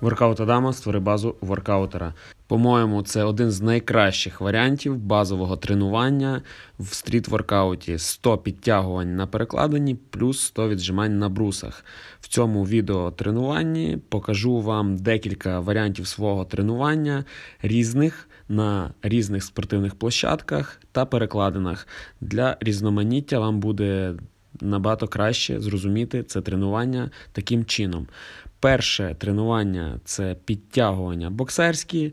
Воркаут Адама створи базу воркаутера. По-моєму, це один з найкращих варіантів базового тренування в стріт-воркауті. 100 підтягувань на перекладині плюс 100 віджимань на брусах. В цьому відеотренуванні покажу вам декілька варіантів свого тренування різних на різних спортивних площадках та перекладинах. Для різноманіття вам буде набагато краще зрозуміти це тренування таким чином. Перше тренування це підтягування боксерські.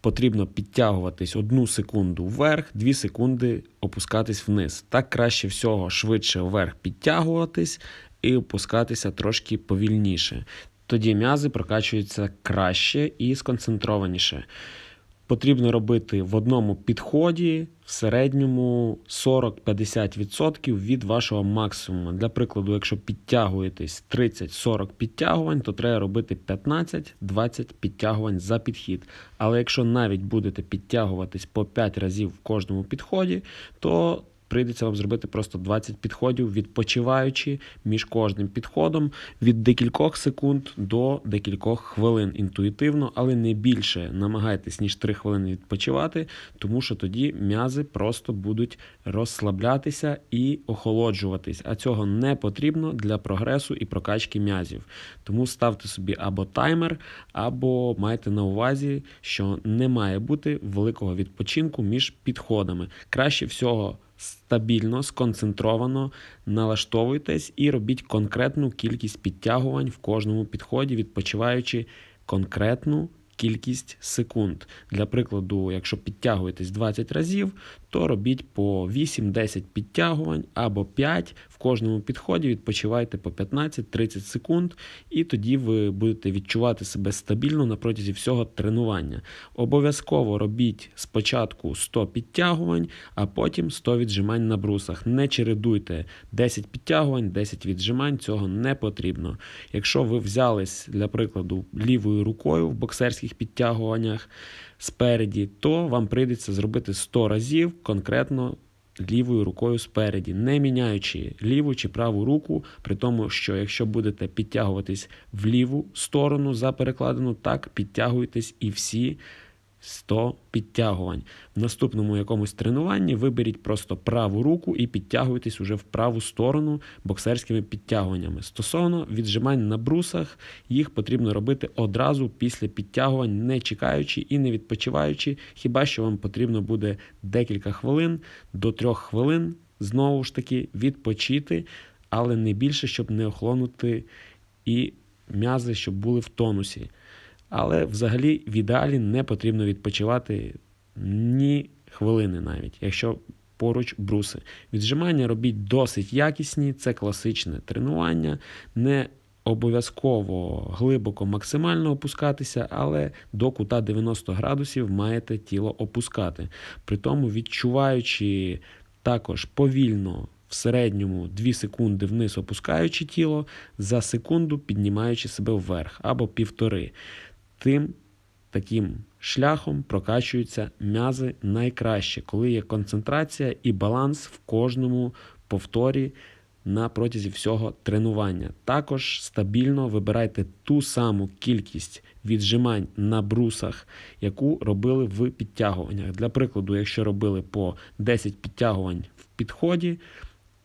Потрібно підтягуватись одну секунду вверх, дві секунди опускатись вниз. Так краще всього швидше вверх підтягуватись і опускатися трошки повільніше. Тоді м'язи прокачуються краще і сконцентрованіше. Потрібно робити в одному підході середньому 40-50% від вашого максимуму. Для прикладу, якщо підтягуєтесь 30-40 підтягувань, то треба робити 15-20 підтягувань за підхід. Але якщо навіть будете підтягуватись по 5 разів в кожному підході, то прийдеться вам зробити просто 20 підходів, відпочиваючи між кожним підходом від декількох секунд до декількох хвилин інтуїтивно, але не більше намагайтесь ніж 3 хвилини відпочивати, тому що тоді м'язи просто будуть розслаблятися і охолоджуватись. А цього не потрібно для прогресу і прокачки м'язів. Тому ставте собі або таймер, або майте на увазі, що не має бути великого відпочинку між підходами. Краще всього стабільно, сконцентровано налаштовуйтесь і робіть конкретну кількість підтягувань в кожному підході, відпочиваючи конкретну кількість секунд. Для прикладу, якщо підтягуєтесь 20 разів, то робіть по 8-10 підтягувань або 5 в кожному підході, відпочивайте по 15-30 секунд, і тоді ви будете відчувати себе стабільно на протязі всього тренування. Обов'язково робіть спочатку 100 підтягувань, а потім 100 віджимань на брусах. Не чередуйте 10 підтягувань, 10 віджимань, цього не потрібно. Якщо ви взялись, для прикладу, лівою рукою в боксерських підтягуваннях спереді, то вам прийдеться зробити 100 разів конкретно лівою рукою спереді, не міняючи ліву чи праву руку, при тому, що якщо будете підтягуватись в ліву сторону за перекладину, так підтягуйтесь і всі 100 підтягувань. В наступному якомусь тренуванні виберіть просто праву руку і підтягуйтесь уже в праву сторону боксерськими підтягуваннями. Стосовно віджимань на брусах, їх потрібно робити одразу після підтягувань, не чекаючи і не відпочиваючи, хіба що вам потрібно буде декілька хвилин до трьох хвилин знову ж таки відпочити, але не більше, щоб не охолонути і м'язи, щоб були в тонусі. Але взагалі в ідеалі не потрібно відпочивати ні хвилини навіть, якщо поруч бруси. Віджимання робіть досить якісні, це класичне тренування. Не обов'язково глибоко максимально опускатися, але до кута 90 градусів маєте тіло опускати. При тому відчуваючи також повільно. В середньому 2 секунди вниз опускаючи тіло, за секунду піднімаючи себе вверх або півтори тим таким шляхом прокачуються м'язи найкраще, коли є концентрація і баланс в кожному повторі на протязі всього тренування. Також стабільно вибирайте ту саму кількість віджимань на брусах, яку робили в підтягуваннях. Для прикладу, якщо робили по 10 підтягувань в підході,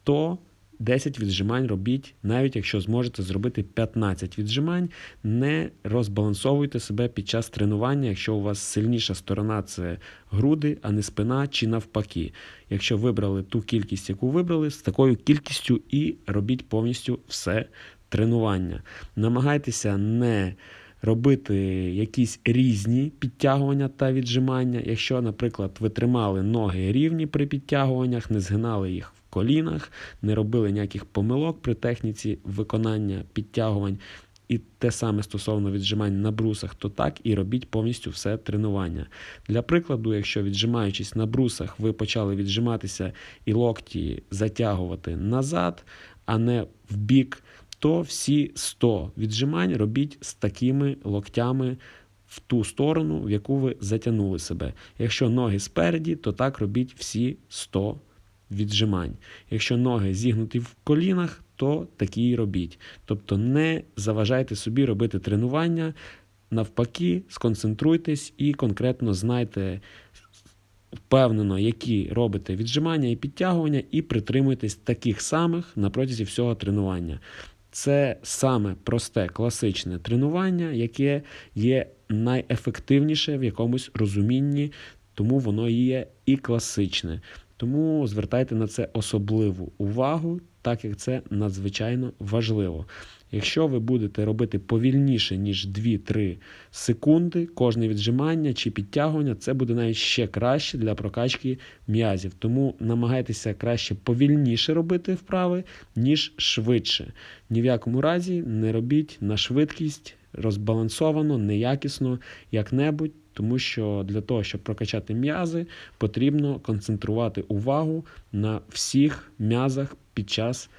то 10 віджимань робіть, навіть якщо зможете зробити 15 віджимань, не розбалансовуйте себе під час тренування, якщо у вас сильніша сторона це груди, а не спина чи навпаки. Якщо вибрали ту кількість, яку вибрали, з такою кількістю і робіть повністю все тренування. Намагайтеся не робити якісь різні підтягування та віджимання. Якщо, наприклад, ви тримали ноги рівні при підтягуваннях, не згинали їх колінах, не робили ніяких помилок при техніці виконання підтягувань. І те саме стосовно віджимань на брусах, то так і робіть повністю все тренування. Для прикладу, якщо віджимаючись на брусах, ви почали віджиматися і локті затягувати назад, а не в бік, то всі 100 віджимань робіть з такими локтями в ту сторону, в яку ви затягнули себе. Якщо ноги спереді, то так робіть всі 100 віджимань. Якщо ноги зігнуті в колінах, то такі й робіть. Тобто не заважайте собі робити тренування навпаки, сконцентруйтесь і конкретно знайте впевнено, які робите віджимання і підтягування, і притримуйтесь таких самих на протязі всього тренування. Це саме просте класичне тренування, яке є найефективніше в якомусь розумінні, тому воно є і класичне. Тому звертайте на це особливу увагу, так як це надзвичайно важливо. Якщо ви будете робити повільніше, ніж 2-3 секунди, кожне віджимання чи підтягування, це буде навіть ще краще для прокачки м'язів. Тому намагайтеся краще повільніше робити вправи, ніж швидше. Ні в якому разі не робіть на швидкість розбалансовано, неякісно, як-небудь. Тому що для того, щоб прокачати м'язи, потрібно концентрувати увагу на всіх м'язах під час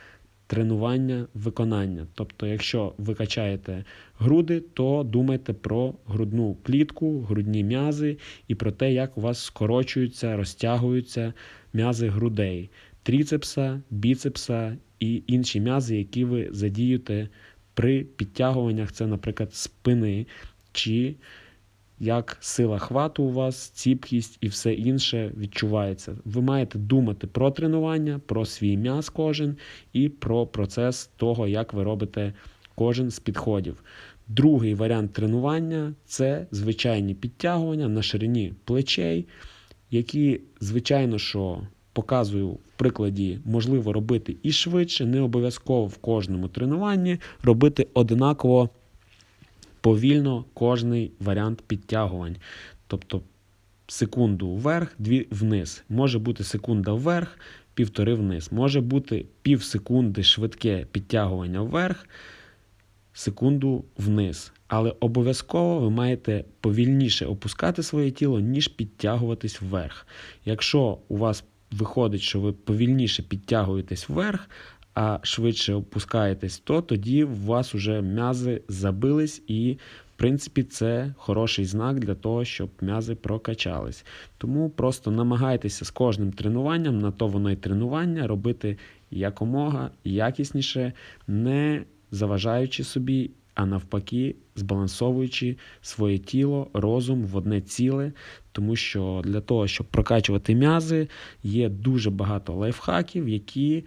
тренування виконання. Тобто, якщо ви качаєте груди, то думайте про грудну клітку, грудні м'язи і про те, як у вас скорочуються, розтягуються м'язи грудей, тріцепса, біцепса і інші м'язи, які ви задієте при підтягуваннях, це, наприклад, спини чи як сила хвату у вас, ціпкість і все інше відчувається. Ви маєте думати про тренування, про свій м'яз кожен і про процес того, як ви робите кожен з підходів. Другий варіант тренування це звичайні підтягування на ширині плечей, які, звичайно, що показую в прикладі, можливо робити і швидше, не обов'язково в кожному тренуванні робити одинаково повільно кожний варіант підтягувань. Тобто секунду вверх, дві вниз. Може бути секунда вверх, півтори вниз. Може бути пів секунди швидке підтягування вверх, секунду вниз. Але обов'язково ви маєте повільніше опускати своє тіло, ніж підтягуватись вверх. Якщо у вас виходить, що ви повільніше підтягуєтесь вверх, а швидше опускаєтесь, то тоді у вас вже м'язи забились, і, в принципі, це хороший знак для того, щоб м'язи прокачались. Тому просто намагайтеся з кожним тренуванням, на то воно й тренування, робити якомога якісніше, не заважаючи собі. А навпаки, збалансовуючи своє тіло, розум в одне ціле, тому що для того, щоб прокачувати м'язи, є дуже багато лайфхаків, які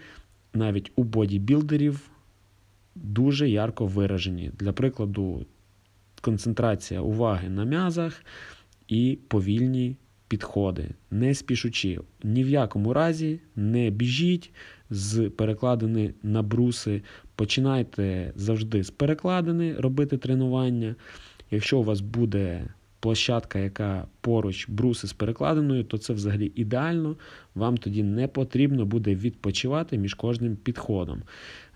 навіть у бодібілдерів дуже ярко виражені. Для прикладу, концентрація уваги на м'язах і повільні підходи, не спішучи. Ні в якому разі не біжіть з перекладини на бруси. Починайте завжди з перекладини робити тренування. Якщо у вас буде площадка, яка поруч бруси з перекладиною, то це взагалі ідеально. Вам тоді не потрібно буде відпочивати між кожним підходом.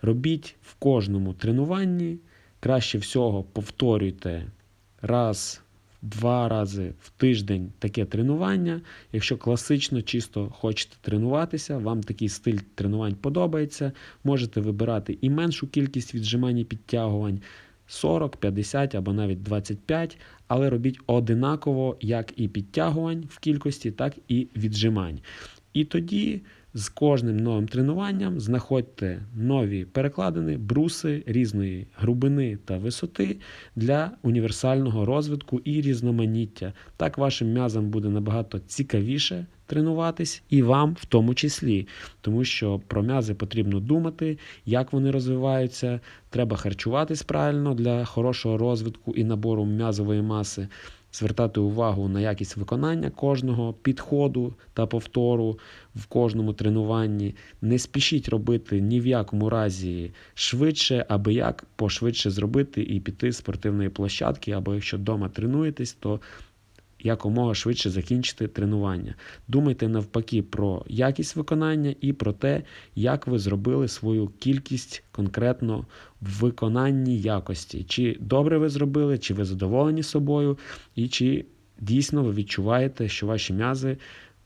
Робіть в кожному тренуванні. Краще всього повторюйте раз. Два рази в тиждень таке тренування. Якщо класично, чисто хочете тренуватися, вам такий стиль тренувань подобається, можете вибирати і меншу кількість віджимань і підтягувань. 40, 50 або навіть 25, але робіть одинаково як і підтягувань в кількості, так і віджимань. І тоді з кожним новим тренуванням знаходьте нові перекладини, бруси різної грубини та висоти для універсального розвитку і різноманіття. Так вашим м'язам буде набагато цікавіше тренуватись, і вам в тому числі, тому що про м'язи потрібно думати, як вони розвиваються. Треба харчуватись правильно для хорошого розвитку і набору м'язової маси звертати увагу на якість виконання кожного підходу та повтору в кожному тренуванні. Не спішіть робити ні в якому разі швидше, аби як пошвидше зробити і піти з спортивної площадки, або якщо вдома тренуєтесь, то якомога швидше закінчити тренування. Думайте навпаки про якість виконання і про те, як ви зробили свою кількість конкретно в виконанні якості. Чи добре ви зробили, чи ви задоволені собою, і чи дійсно ви відчуваєте, що ваші м'язи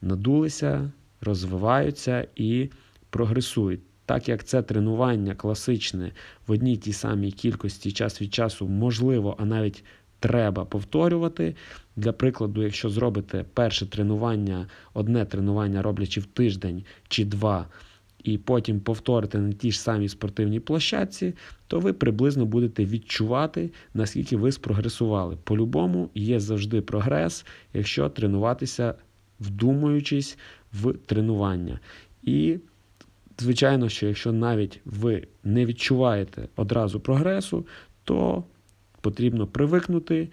надулися, розвиваються і прогресують. Так як це тренування класичне в одній тій самій кількості час від часу можливо, а навіть треба повторювати. Для прикладу, якщо зробите перше тренування, одне тренування роблячи в тиждень чи два, і потім повторите на тій ж самій спортивній площадці, то ви приблизно будете відчувати, наскільки ви спрогресували. По-любому є завжди прогрес, якщо тренуватися, вдумуючись в тренування. І звичайно, що якщо навіть ви не відчуваєте одразу прогресу, то потрібно привикнути,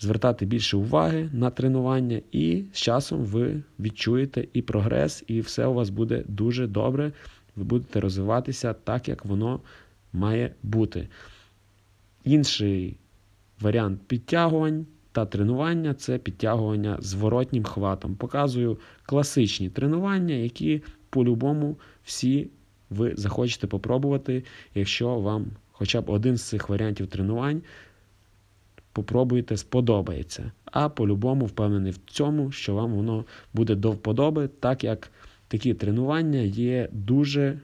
звертати більше уваги на тренування, і з часом ви відчуєте і прогрес, і все у вас буде дуже добре. Ви будете розвиватися так, як воно має бути. Інший варіант підтягувань та тренування це підтягування зворотнім хватом. Показую класичні тренування, які по-любому всі ви захочете попробувати, якщо вам хоча б один з цих варіантів тренувань попробуєте, сподобається. А по-любому впевнений в цьому, що вам воно буде до вподоби, так як такі тренування є дуже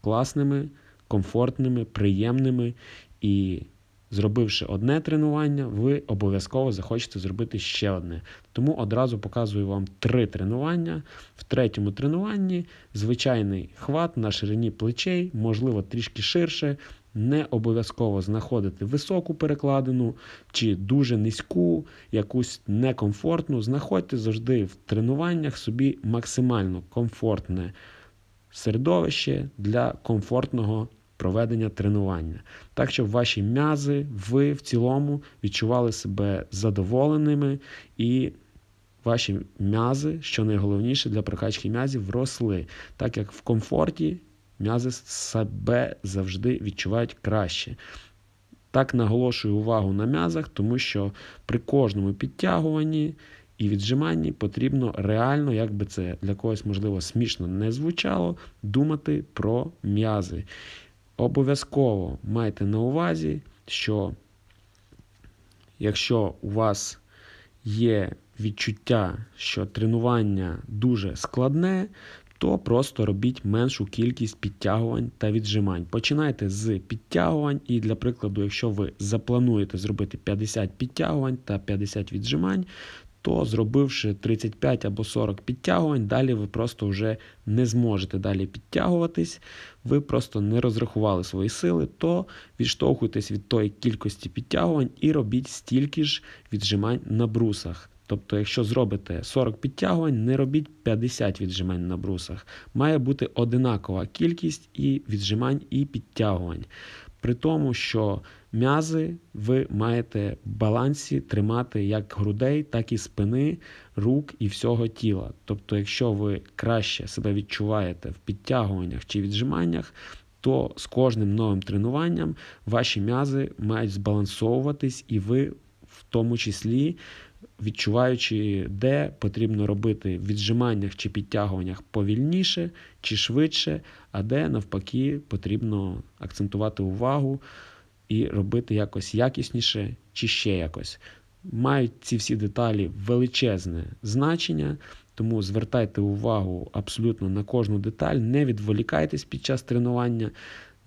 класними, комфортними, приємними. І зробивши одне тренування, ви обов'язково захочете зробити ще одне. Тому одразу показую вам три тренування. В третьому тренуванні звичайний хват на ширині плечей, можливо, трішки ширше. Не обов'язково знаходити високу перекладину чи дуже низьку, якусь некомфортну. Знаходьте завжди в тренуваннях собі максимально комфортне середовище для комфортного проведення тренування. Так, щоб ваші м'язи, ви в цілому відчували себе задоволеними і ваші м'язи, що найголовніше для прокачки м'язів, росли, так як в комфорті м'язи себе завжди відчувають краще. Так наголошую увагу на м'язах, тому що при кожному підтягуванні і віджиманні потрібно реально, як би це для когось, можливо, смішно не звучало, думати про м'язи. Обов'язково майте на увазі, що якщо у вас є відчуття, що тренування дуже складне, то просто робіть меншу кількість підтягувань та віджимань. Починайте з підтягувань, і для прикладу, якщо ви заплануєте зробити 50 підтягувань та 50 віджимань, то зробивши 35 або 40 підтягувань, далі ви просто вже не зможете далі підтягуватись, ви просто не розрахували свої сили, то відштовхуйтесь від тої кількості підтягувань і робіть стільки ж віджимань на брусах. Тобто, якщо зробите 40 підтягувань, не робіть 50 віджимань на брусах. Має бути одинакова кількість і віджимань, і підтягувань. При тому, що м'язи ви маєте в балансі тримати як грудей, так і спини, рук і всього тіла. Тобто, якщо ви краще себе відчуваєте в підтягуваннях чи віджиманнях, то з кожним новим тренуванням ваші м'язи мають збалансовуватись, і ви в тому числі відчуваючи, де потрібно робити в віджиманнях чи підтягуваннях повільніше чи швидше, а де навпаки потрібно акцентувати увагу і робити якось якісніше чи ще якось. Мають ці всі деталі величезне значення, тому звертайте увагу абсолютно на кожну деталь, не відволікайтесь під час тренування.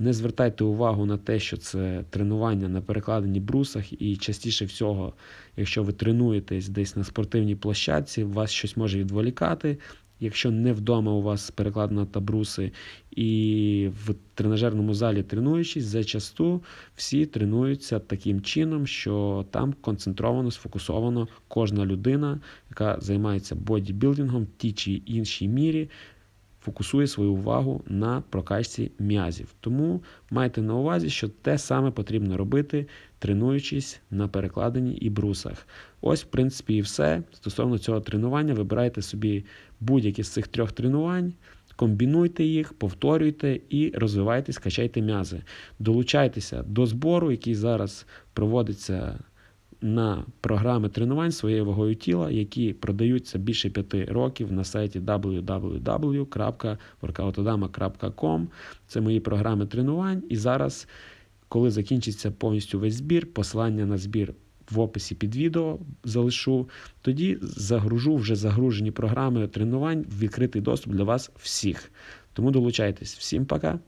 Не звертайте увагу на те, що це тренування на перекладенні брусах, і частіше всього, якщо ви тренуєтесь десь на спортивній площадці, вас щось може відволікати. Якщо не вдома у вас перекладено та бруси, і в тренажерному залі тренуючись, зачасту всі тренуються таким чином, що там концентровано, сфокусовано кожна людина, яка займається бодібілдингом в тій чи іншій мірі фокусує свою увагу на прокачці м'язів. Тому майте на увазі, що те саме потрібно робити, тренуючись на перекладенні і брусах. Ось, в принципі, і все. Стосовно цього тренування, вибирайте собі будь-які з цих трьох тренувань. Комбінуйте їх, повторюйте і розвивайтесь, качайте м'язи. Долучайтеся до збору, який зараз проводиться на програми тренувань своєю вагою тіла, які продаються більше п'яти років на сайті www.workoutodama.com. Це мої програми тренувань. І зараз, коли закінчиться повністю весь збір, послання на збір. В описі під відео залишу, тоді загружу вже загружені програми тренувань в відкритий доступ для вас всіх. Тому долучайтесь. Всім пока!